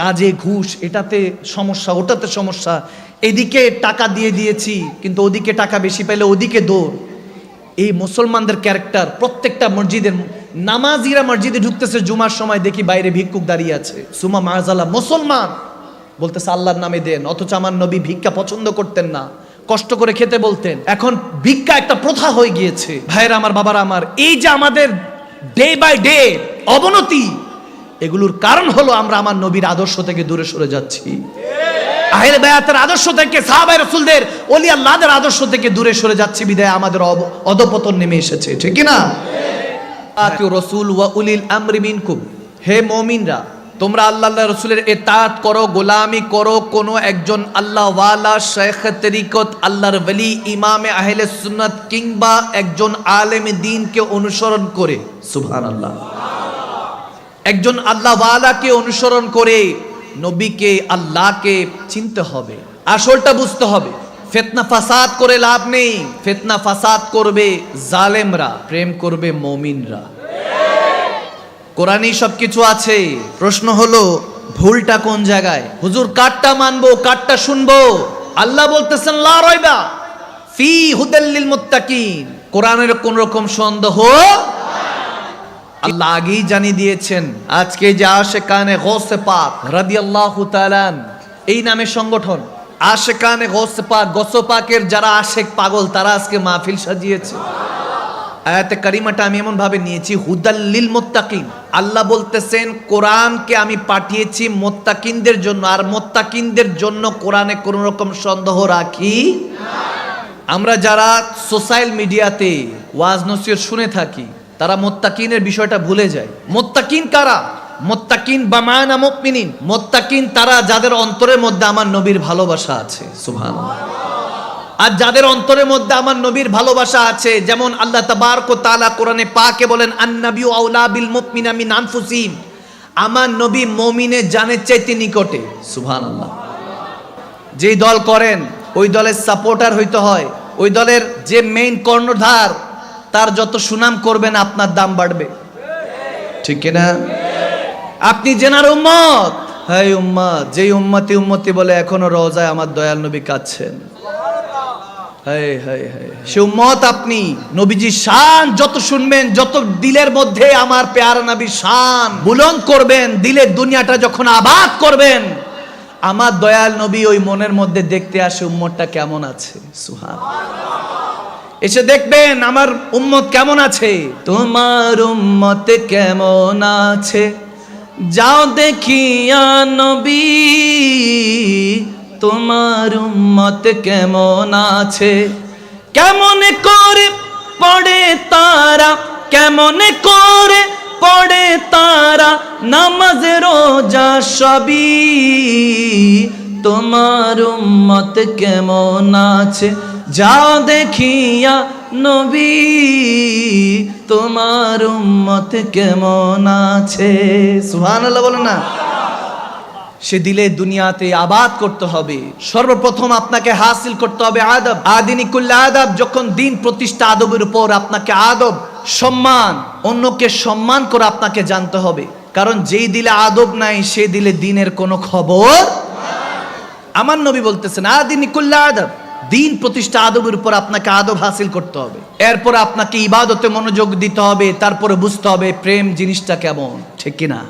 কাজে ঘুষ, এটাতে সমস্যা, ওটাতে সমস্যা। এদিকে টাকা দিয়ে দিয়েছি, কিন্তু ওদিকে টাকা বেশি পেলে ওদিকে দৌড়। এই মুসলমানদের ক্যারেক্টার প্রত্যেকটা মসজিদের নামাজিরা মসজিদে ঢুকতেছে, জুমার সময় দেখি বাইরে ভিক্ষুক দাঁড়িয়ে আছে। সুমা মারজালা মুসলমান! বলতেছে, আল্লাহর নামে দেন, অথচ আমার নবী ভিক্ষা পছন্দ করতেন না। কষ্ট করে খেতে বলতেন। এখন ভিক্ষা একটা প্রথা হয়ে গিয়েছে। ভাইয়েরা, আমার বাবারা, আমার এই যে আমাদের ডে বাই ডে অবনতি এগুলোর কারণ হলো আমরা আমার নবীর আদর্শ থেকে দূরে সরে যাচ্ছি। আহের বায়াতের আদর্শ থেকে সাহাবাই রসুলদের অলি আল্লাহদের আদর্শ থেকে দূরে সরে যাচ্ছি, বিদায় আমাদের অধপতন নেমে এসেছে, ঠিক না রসুল ওয়া উলিল আমরি মিনকুম। হে মুমিনরা, তোমরা আল্লাহ আল্লাহ রসুলের এতাত করো, গোলামি করো, কোনো একজন আল্লাহ ওয়ালা শেখ তরিকত, আল্লাহর ওলি ইমামে আহলে সুন্নাত কিংবা একজন আলেম দিনকে অনুসরণ করে। সুবহানাল্লাহ। একজন আল্লাহ ওয়ালাকে অনুসরণ করে নবীকে, আল্লাহকে চিনতে হবে, আসলটা বুঝতে হবে। ফেতনা ফাসাদ করে লাভ নেই, ফেতনা ফাসাদ করবে জালেমরা, প্রেম করবে মমিনরা। কোরআনই সব কিছু আছে। প্রশ্ন হলো, ভুলটা কোন জায়গায়? হুজুর কাটটা মানবো কাটটা শুনব? আল্লাহ বলতেছেন, লা রয়বা ফি হুদাল্লিল মুত্তাকিন। কোরআনের কোন রকম সন্দেহ আল্লাহ আগেই জানিয়ে দিয়েছেন, আজকে যে আশেকানে গৌসে পাক রাদিয়াল্লাহু তাআলান এই নামে সংগঠন। আশেকানে গৌসে পাক গৌসে পাকের যারা আশেক পাগল, তারা আজকে মাহফিল সাজিয়েছে। আয়াতে কারিমাটা আমি এমন ভাবে নিয়েছি হুদাল্লিল মোত্তাকিন। আল্লাহ বলতেছেন, কোরআনকে আমি পাঠিয়েছি মোত্তাকিনদের জন্য, আর মোত্তাকিনদের জন্য কোরআনে কোনো রকম সন্দেহ রাখি আমরা যারা সোশ্যাল মিডিয়াতে ওয়াজ নসিহত শুনে থাকি তারা মোত্তাকিনের বিষয়টা ভুলে যায়। মোত্তাকিন কারা? মোত্তাকিন বামায়না মুমিনিন। মোত্তাকিন তারা যাদের অন্তরের মধ্যে আমার নবীর ভালোবাসা আছে। সুবহানাল্লাহ। আর যাদের অন্তরের মধ্যে আমার নবীর ভালোবাসা আছে, যেমন আল্লাহ তাবারক তালা কোরআনে পাকে বলেন আন্নাবিউ আউলা বিল মুমিনা মিন আনফুসিহিম। আমার নবী মুমিনের জানের চাইতে নিকটে। সুভান সুবহানাল্লাহ। যেই দল করেন, ওই দলের সাপোর্টার হইতে হয়। ওই দলের যে মেইন কর্ণধার তার যত সুনাম করবেন, আপনার দাম বাড়বে। ঠিক না আপনি জেনার উম্মত। হ্যাঁ উম্মত, যেই উম্মতি উম্মতি বলে এখনও রোজায় আমার দয়াল নবী কাঁদছেন। সে উম্মত আপনি নবীজি শান যত শুনবেন, যত দিলের মধ্যে আমার পেয়ারা নবী শান বুলন্দ করবেন দিলের দুনিয়াটা যখন আবাদ করবেন, আমার দয়াল নবী ওই মনের মধ্যে দেখতে আসে উম্মতটা কেমন আছে। সুহান এসে দেখবেন আমার উম্মত কেমন আছে? তোমার উম্মত কেমন আছে? যাও দেখিয়া নবী তোমার উম্মত কেমন আছে? কেমন করে পড়ে তারা কেমন করে পড়ে তারা নামাজ রোজা সবই তোমার উম্মত কেমন আছে? যাও দেখিয়া নবী, তোমার উম্মত কেমন আছে? সুবহানাল্লাহ বলো না। সে দিলে দুনিয়াতে আবাদ করতে হবে। সর্বপ্রথম আপনাকে হাসিল করতে হবে আদব। আদিনী কুল্লা আদব, যখন দিন প্রতিষ্ঠা আদবের উপর আপনাকে আদব, সম্মান, অন্যকে সম্মান করে আপনাকে জানতে হবে। কারণ যেই দিলে আদব নাই, সে দিলে দিনের কোনো খবর আমার নবী বলতেছেন, আদিনী কুল্লা আদব। দিন প্রতিষ্ঠা আদবের উপর আপনাকে আদব হাসিল করতে হবে। এরপর আপনাকে ইবাদতে মনোযোগ দিতে হবে, তারপরে বুঝতে হবে প্রেম জিনিসটা কেমন, ঠিক কিনা?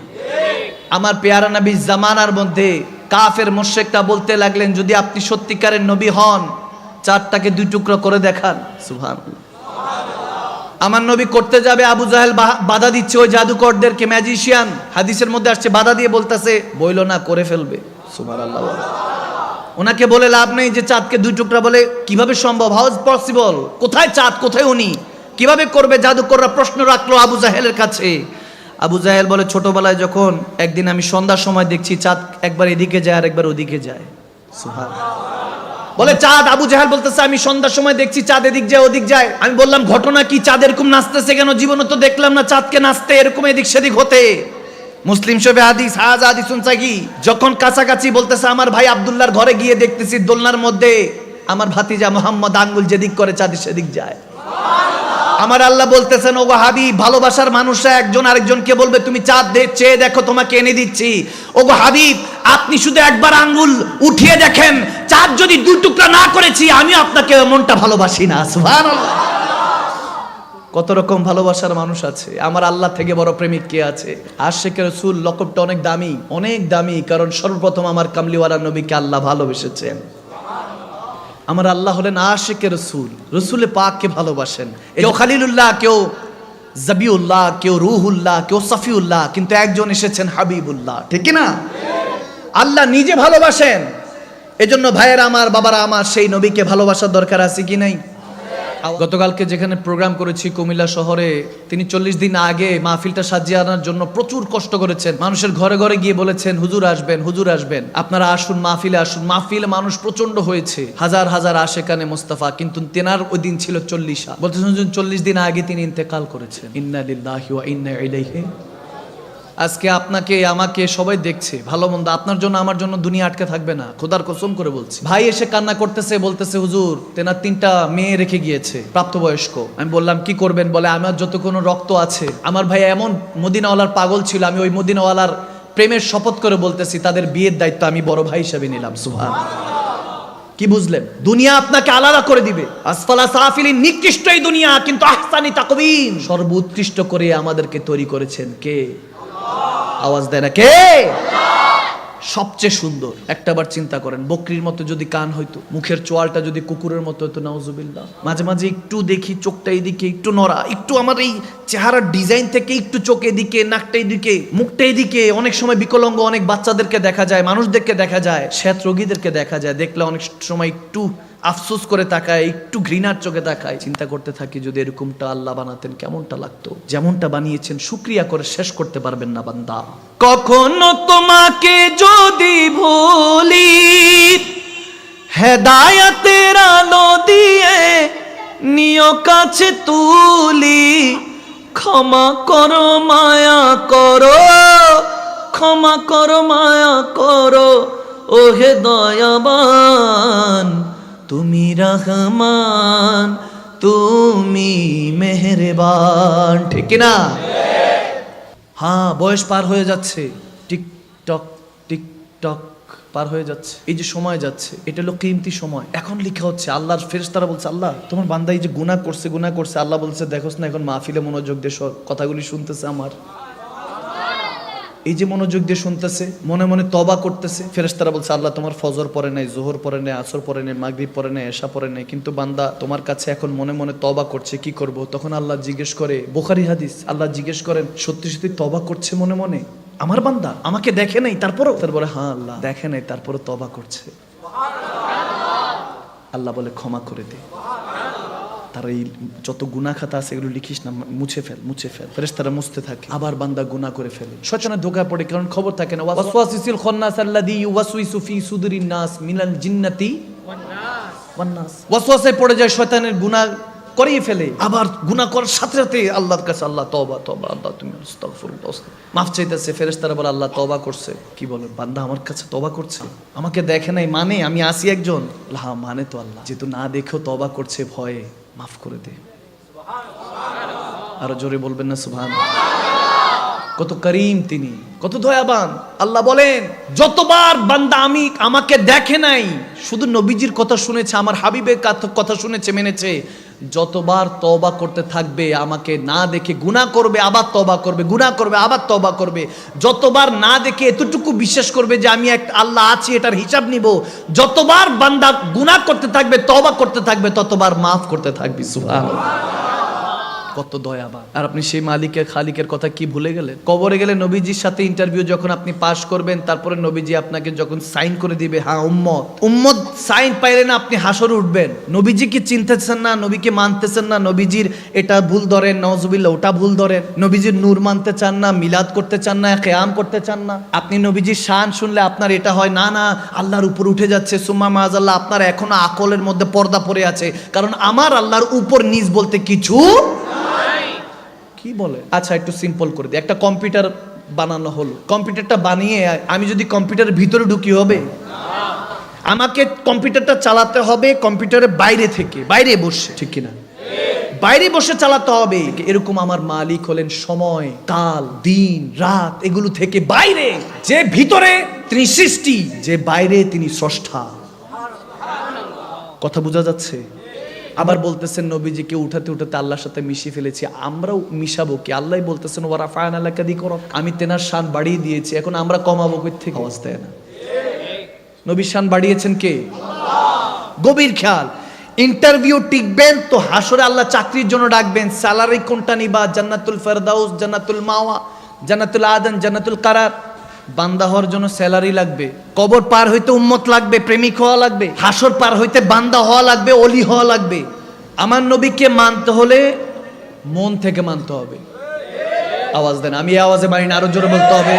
আমার পেয়ারা নবী জামানার মধ্যে কাফের মোশেকটা বলতে লাগলেন, যদি আপনি সত্যিকারের নবী হন, চারটাকে দুই টুকরো করে দেখান। সুহান আমার নবী করতে যাবে, আবু জাহেল বাধা দিচ্ছে ওই জাদুকরদেরকে, ম্যাজিশিয়ান। হাদিসের মধ্যে আসছে, বাধা দিয়ে বলতেছে, বইল না, করে ফেলবে। সুবহান আল্লাহ ওনাকে বলে লাভ নেই যে চাঁদকে দুই টুকরা বলে, কীভাবে সম্ভব? হাউ পসিবল কোথায় চাঁদ? কোথায় উনি? কীভাবে করবে জাদুকররা? প্রশ্ন রাখল আবু জাহেলের কাছে। আবু জাহেল বলে, ছোটবেলায় যখন একদিন আমি সন্ধ্যার সময় দেখছি চাঁদ একবার এদিকে যায় আর একবার ওদিকে যায়। বলে, চাঁদ? আবু জাহেল বলতেছে, আমি সন্ধ্যার সময় দেখছি চাঁদ এদিক যায়, ওদিক যায়। আমি বললাম, ঘটনা কি? চাঁদ এরকম নাচতেছে কেন? জীবনে তো দেখলাম না চাঁদকে নাচতে এরকম এদিক সেদিক হতে। মুসলিম শোবে হাদিস হাজ হাদিসুন সাহি যখন কাছাকাছি বলতেছে আমার ভাই আব্দুল্লাহর ঘরে গিয়ে দেখতেছি দোলনার মধ্যে আমার ভাতিজা মোহাম্মদ আঙ্গুল যেদিক করে চাঁদ সেদিক যায়। আমার আল্লাহ বলতেছেন ও হাবিব ভালোবাসার মানুষরা একজন আরেকজনকে বলবে তুমি চাঁদ দে চেয়ে দেখো তোমাকে এনে দিচ্ছি। ও হাবিব আপনি শুধু একবার আঙ্গুল উঠিয়ে দেখেন চার যদি দুই টুকরা না করেছি আমি আপনাকে মনটা ভালোবাসি না সুবহানাল্লাহ। কত রকম ভালোবাসার মানুষ আছে। আমার আল্লাহ থেকে বড় প্রেমিক কে আছে? আশেকের রসুল লকবটা অনেক দামি অনেক দামি কারণ সর্বপ্রথম আমার কামলিওয়ালা নবীকে আল্লাহ ভালোবেসেছেন। আমার আল্লাহ হলেন আশেকের রসুল রসুলে পাককে ভালোবাসেন। কেউ খালিলুল্লাহ কেউ জাবিউল্লাহ কেউ রুহুল্লাহ কেউ সফিউল্লাহ কিন্তু একজন এসেছেন হাবিবুল্লাহ। ঠিক না আল্লাহ নিজে ভালোবাসেন। এজন্য ভাইয়েরা আমার বাবারা আমার সেই নবীকে ভালোবাসার দরকার আছে কি নাই? গতকালকে যেখানে প্রোগ্রাম করেছি কুমিল্লা শহরে তিনি চল্লিশ দিন আগে মাহফিলটা সাজিয়ে আনার জন্য প্রচুর কষ্ট করেছেন। মানুষের ঘরে ঘরে গিয়ে বলেছেন হুজুর আসবেন হুজুর আসবেন। আপনারা আসুন মাহফিলে আসুন। মাহফিলে মানুষ প্রচণ্ড হয়েছে। হাজার হাজার আশেকানে মোস্তফা কিন্তু তেনার ওই দিন ছিল চল্লিশা। বলতেছেন হুজুর, চল্লিশ দিন আগে তিনি ইন্তেকাল করেছেন। ইন্না লিল্লাহি ওয়া ইন্না ইলাইহি আজকে আপনাকে, আমাকে সবাই দেখছে, ভালো মন্দ। আপনার জন্য, আমার জন্য দুনিয়া আটকে থাকবে না। খোদার কসম করে বলছি। ভাই এসে কান্না করতেছে, বলতেছে, হুজুর, তেনার তিনটা মেয়ে রেখে গিয়েছে, প্রাপ্তবয়স্ক। আমি বললাম, কি করবেন? বলে, আমার যত কোনো রক্ত আছে, আমার ভাই এমন মদিনাওয়ালার পাগল ছিল, আমি ওই মদিনাওয়ালার প্রেমের শপথ করে বলতেছি, তাদের বিয়ের দায়িত্ব আমি বড় ভাই হিসাবে নিলাম। সুভান কি বুঝলেন? দুনিয়া আপনাকে আলাদা করে দিবে। আসফালা সাফিলিন নিকৃষ্ট এই দুনিয়া, কিন্তু আহসানি তাকবীন সর্বোৎকৃষ্ট করে আমাদেরকে তৈরি করেছেন কে? আওয়াজ দেয় না। কে? সবচেয়ে সুন্দর। একটাবার চিন্তা করেন, বকরির মতো যদি কান হইতো, মুখের চোয়ালটা যদি কুকুরের মতো হতো, নাউজুবিল্লাহ। মাঝে মাঝে একটু দেখি চোখটা এদিকে, একটু নড়া, একটু আমার এই চেহারার ডিজাইন থেকে একটু চোখ এদিকে, নাকটা এদিকে, মুখটা এদিকে। অনেক সময় বিকলঙ্গ অনেক বাচ্চাদেরকে দেখা যায়, মানুষদেরকে দেখা যায়, শ্বেত রোগীদেরকে দেখা যায়। দেখলে অনেক সময় একটু আফসোস করে তাকায়, একটু ঘৃণার চোখে তাকায়। চিন্তা করতে থাকি, যদি এরকমটা আল্লাহ বানাতেন, কেমনটা লাগতো? যেমনটা বানিয়েছেন, শুক্রিয়া করে শেষ করতে পারবেন না বান্দা। কখনো তোমাকে যদি ভুলি, হেদায়াতের আলো দিয়ে নিয় কাছে তুলি, ক্ষমা করো, মায়া করো, ক্ষমা করো, মায়া করো, ওহে দয়াবান। তুমি রহমান তুমি মেহেরবান। ঠিক না হ্যাঁ বয়স পার হয়ে যাচ্ছে। টিকটক টিকটক পার হয়ে যাচ্ছে। এই যে সময় যাচ্ছে এটা হলো কিমতি সময়। এখন লিখা হচ্ছে আল্লাহর ফেরেশতারা বলছে আল্লাহ তোমার বান্দা এই যে গুনাহ করছে গুনাহ করছে আল্লাহ বলছে দেখোস না এখন মাহফিলে মনোযোগ দিয়ে শোন, কথাগুলি শুনতেছে আমার। এই যে মনোযোগ দিয়ে শুনতেছে মনে মনে তবা করতেছে ফেরেশতারা বলছে আল্লাহ তোমার ফজর পরে নাই জোহর পরে নেই আসর পরে নেই মাগরিব পরে নেই এশা পরে নেই কিন্তু বান্দা তোমার কাছে এখন মনে মনে তবা করছে কি করব? তখন আল্লাহ জিজ্ঞেস করে বোখারি হাদিস? আল্লাহ জিজ্ঞেস করেন সত্যি সত্যি তবা করছে মনে মনে? আমার বান্দা আমাকে দেখে নাই তারপরও? তারপরে হ্যাঁ আল্লাহ দেখে নাই তারপরে তবা করছে। আল্লাহ বলে ক্ষমা করে দে। তার এই যত গুনাহ খাতা আছে এগুলো লিখিস না মুছে ফেল মুছে ফেল। ফেরেশতারা মুছতে থাকে। আবার বান্দা গুনাহ করে ফেলে। সচনা ধোকা পড়ে কারণ খবর থাকে না ওয়াসওয়াসিসিল খন্নাস আল্লাযী ইউওয়াসউইসু ফি সুদুরিন নাস মিনাল জিন্নাতি। ওয়ান নাস ওয়াসওয়াসে পড়ে যায় শয়তানের গুনাহ করিয়ে ফেলে। আবার গুনাহ করার সাথে সাথে আল্লাহর কাছে আল্লাহ তওবা তওবা আল্লাহ তুমি মাফ চাইতেছে ফেরেশতারা বলে আল্লাহ তওবা করছে। কি বলেন বান্দা আমার কাছে তওবা করছে। আমাকে দেখে নাই মানে আমি আসি একজন। হ্যাঁ মানে তো আল্লাহ। যেহেতু না দেখেও তবা করছে ভয়ে। মাফ করে দে। আরও জোরে বলবেন না সুভান কত করিম তিনি, কত দয়াবান। আল্লাহ বলেন, যতবার বান্দা আমি আমাকে দেখে নাই, শুধু নবীজির কথা শুনেছে, আমার হাবিবের কাথ- শুনেছে, মেনেছে যতবার তবা করতে থাকবে, আমাকে না দেখে গুণা করবে, আবার তবা করবে গুণা করবে, আবার তবা করবে। যতবার না দেখে এতটুকু বিশ্বাস করবে যে আমি এক আল্লাহ আছি, এটার হিসাব নিব, যতবার বান্দা গুণা করতে থাকবে তবা করতে থাকবে, ততবার মাফ করতে থাকবি, সুবহানাল্লাহ। কত দয়াবান। আর আপনি সেই মালিকের, খালিকের কথা কি ভুলে গেলেন? কবরে গেলে নবীজির সাথে ইন্টারভিউ যখন আপনি পাশ করবেন, তারপরে নবীজি আপনাকে যখন সাইন করে দিবে হ্যাঁ উম্মত। উম্মত সাইন পাইলে না আপনি হাসর উঠবেন। নবীজিকে চিনতেছেন না? নবীকে মানতেছেন না? নবীজির এটা ভুল ধরেন নজবিল্লা ওটা ভুল ধরেন। নবীজির নূর মানতে চান না, মিলাদ করতে চান না কেয়াম করতে চান না। আপনি নবীজির শান শুনলে আপনার এটা হয়, না না, আল্লাহর উপর উঠে যাচ্ছে, সুম্মা মাজাল্লাহ আপনার এখনও আকলের মধ্যে পর্দা পড়ে আছে। কারণ আমার আল্লাহর উপর নিজ বলতে কিছু কি বলে? আচ্ছা একটু সিম্পল করে দিই। একটা কম্পিউটার বানানো হলো। কম্পিউটারটা বানিয়ে আমি যদি কম্পিউটারের ভিতরে ঢুকি হবে? আমাকে কম্পিউটারটা চালাতে হবে কম্পিউটারের বাইরে থেকে। বাইরে বসে, ঠিক কিনা? বাইরে বসে চালাতে হবে। এরকম আমার মালিক হলেন সময়, কাল, দিন, রাত, এগুলো থেকে বাইরে। যে ভিতরে তিনি সৃষ্টি, যে বাইরে তিনি স্রষ্টা। কথা বোঝা যাচ্ছে? আবার বলতেছেন নবীজিকে উঠাতে উঠাতে আল্লাহর সাথে মিশিয়ে ফেলেছি। আমরাও মিশাবো কি? আল্লাহ বলতেছেন ওরা ফায়ন আলাকা দি করো আমি তেনার শান বাড়িয়ে দিয়েছি। এখন আমরা কমাবো কই থেকে? দেয় না। নবীর শান বাড়িয়েছেন কে? গভীর খেয়াল। ইন্টারভিউ টিকবেন তো হাসরে আল্লাহ চাকরির জন্য ডাকবেন। স্যালারি কোনটা নিবা? জান্নাতুল ফেরদাউস জান্নাতুল মাওয়া জান্নাতুল আদান জান্নাতুল কারার। বান্দা হওয়ার জন্য স্যালারি লাগবে, কবর পার হইতে উম্মত লাগবে, প্রেমিক হওয়া লাগবে, হাসর পার হইতে বান্দা হওয়া লাগবে অলি হওয়া লাগবে। আমার নবীকে মানতে হলে মন থেকে মানতে হবে। আওয়াজ দেন, আমি আওয়াজে মানি না, আরও জোরে বলতে হবে।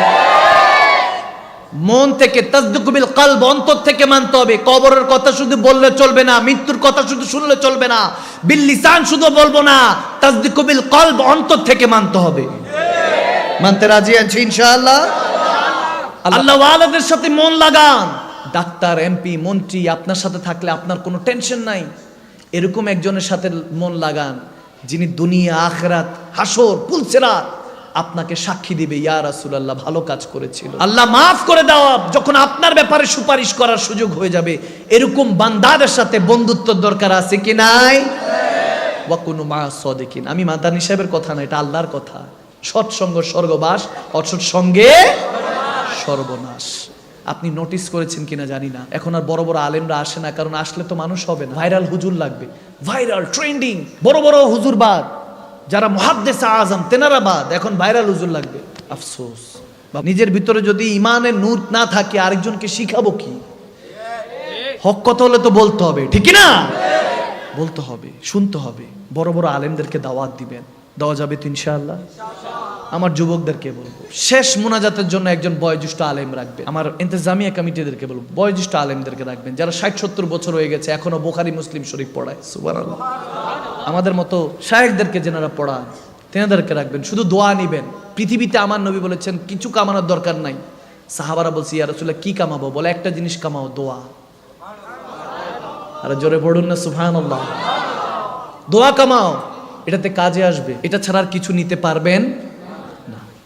মন থেকে তাজদুকুবিল কালব, অন্তর থেকে মানতে হবে। কবরের কথা শুধু বললে চলবে না, মৃত্যুর কথা শুধু শুনলে চলবে না বিল্লিসান শুধু বলব না তাজদুকুবিল কলব অন্তর থেকে মানতে হবে। মানতে রাজি আছি ইনশাআল্লাহ? আল্লাহ ওয়ালাদের সাথে মন লাগান। ডাক্তার, এমপি, মন্ত্রী, আপনার সাথে থাকলে আপনার কোনো টেনশন নাই। এরকম একজনের সাথে মন লাগান, যিনি দুনিয়া, আখরাত, হাসর পুলসেরাত আপনাকে সাক্ষী দিবে, ইয়া রাসূলুল্লাহ, ভালো কাজ করেছিল। আল্লাহ মাফ করে দেওয়া যখন আপনার ব্যাপারে সুপারিশ করার সুযোগ হয়ে যাবে, এরকম বান্দাদের সাথে বন্ধুত্ব দরকার আছে কি নাই? ওয়াকুনু মা সদিকিন। আমি মাদানী সাহেবের কথা না, এটা আল্লাহর কথা। সৎসঙ্গ, স্বর্গবাস অসৎ সঙ্গে সর্বনাশ। আপনি নোটিস করেছেন কিনা জানি না। এখন আর বড় বড় আলেমরা আসে না, কারণ আসলে তো মানুষ হবে না। ভাইরাল হুজুর লাগবে। ভাইরাল ট্রেন্ডিং বড় বড় হুজুর বাদ যারা মহাদ্দেশ আজম, তেনারা বাদ। এখন ভাইরাল হুজুর লাগবে। আফসোস। বা নিজের ভিতরে যদি ইমানের নূর না থাকে, আরেকজনকে শিখাবো কি? হক কথা হলে তো বলতে হবে। ঠিক না বলতে হবে, শুনতে হবে। বড় বড় আলেমদেরকে দাওয়াত দিবেন। দেওয়া যাবে তো ইনশাআল্লাহ। আমার যুবকদেরকে বলব, শেষ মোনাজাতের জন্য একজন বয়োজ্যেষ্ঠ আলেম রাখবেন আমার ইন্তজামিয়া কমিটিদেরকে বলব, বয়োজ্যেষ্ঠ আলেমদেরকে রাখবেন, যারা ষাট সত্তর বছর হয়ে গেছে, এখনও বোখারি মুসলিম শরীফ পড়ায়। সুবহানাল্লাহ। আমাদের মতো শায়েকদেরকে যেনারা পড়ান, তেনাদেরকে রাখবেন, শুধু দোয়া নিবেন। পৃথিবীতে আমার নবী বলেছেন, কিছু কামানোর দরকার নাই। সাহাবারা বলছি, ইয়া রাসূলুল্লাহ, কি কামাবো? বলে, একটা জিনিস কামাও, দোয়া। আর জোরে পড়ুন না, সুবহানাল্লাহ। দোয়া কামাও, এটাতে কাজে আসবে। এটা ছাড়া আর কিছু নিতে পারবেন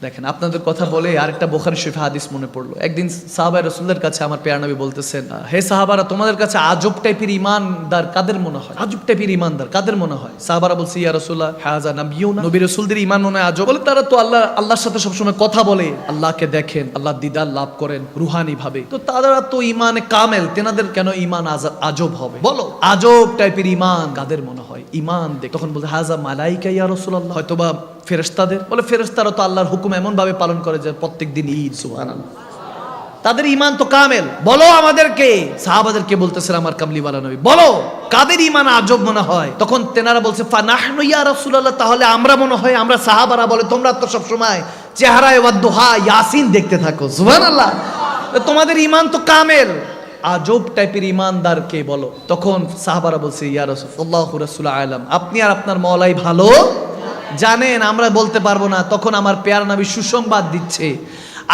দেখেন, আপনাদের কথা বলে আরেকটা বোখারি শরীফ হাদিস মনে পড়ল। একদিন সাহাবাই রসুলদের কাছে আমার পেয়ার নবী বলতেছেন, হে সাহাবারা, তোমাদের কাছে আজব টাইপের ইমানদার কাদের মনে হয়? আজব টাইপের ইমানদার কাদের মনে হয়? সাহাবারা বলছে, ইয়া রসুল্লাহ হাজা নাবিও না নবী রসুলদের ইমান মনে হয় আজব। বলে তারা তো আল্লাহ, আল্লাহর সাথে সবসময় কথা বলে। আল্লাহকে দেখেন আল্লাহ দিদার লাভ করেন রুহানি ভাবে তো তারা তো ইমানে কামেল, তেনাদের কেন ইমান আজ- আজব হবে? বলো, আজব টাইপের ইমান কাদের মনে হয়? ইমান দেখ। তখন বলতে হাজা মালাইকা ইয়া রসুল্লাহ হয়তোবা ফেরেশতাদের? বলে, ফেরেশতারা তো আল্লাহর হুকুম এমন ভাবে পালন করে যে প্রত্যেক দিন ঈদ, সুবহানাল্লাহ। তাদের ইমান তো কামেল। বলো আমাদেরকে। সাহাবাদেরকে বলতেছেন আমার কামলিওয়ালা নবী, বলো, কাদের ইমান আজব মনে হয়? তখন তেনারা বলছে তাহলে আমরা মনে হয় আমরা সাহাবারা বলে, তোমরা তো সব সময় চেহারায় ওয়াদ্দুহা ইয়াসিন দেখতে থাকো, সুবহানাল্লাহ। তোমাদের ইমান তো কামেল। আজব টাইপের ইমানদার কে বলো। তখন সাহাবারা বলছে, ইয়া রাসূলুল্লাহ রাসূল আলাম, আপনি আর আপনার মলাই ভালো? জানেন, আমরা বলতে পারব না, তখন আমার পেয়ার নবী সুসংবাদ দিচ্ছে।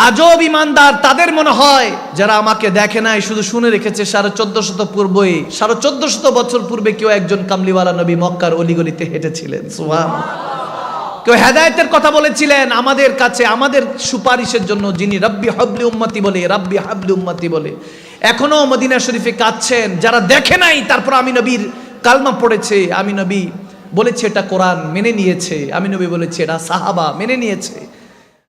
আজব ইমানদার তাদের মনে হয়, যারা আমাকে দেখে নাই, শুধু শুনে রেখেছে সাড়ে চোদ্দ শত পূর্বে সাড়ে চোদ্দ শত বছর পূর্বে কেউ একজন কামলিওয়ালা নবী মক্কার অলিগলিতে হেঁটেছিলেন, সুবহান। কেউ হেদায়তের কথা বলেছিলেন, আমাদের কাছে, আমাদের সুপারিশের জন্য যিনি রব্বি হাবলি উম্মতি বলে, রাব্বি হাবলি উম্মতি বলে, এখনও মদিনা শরীফে কাঁদছেন। যারা দেখে নাই, তারপর আমি নবীর কালমা পড়েছে, আমি নবী বলেছে এটা কোরআন মেনে নিয়েছে। আমি নবী বলেছি এটা সাহাবা মেনে নিয়েছে।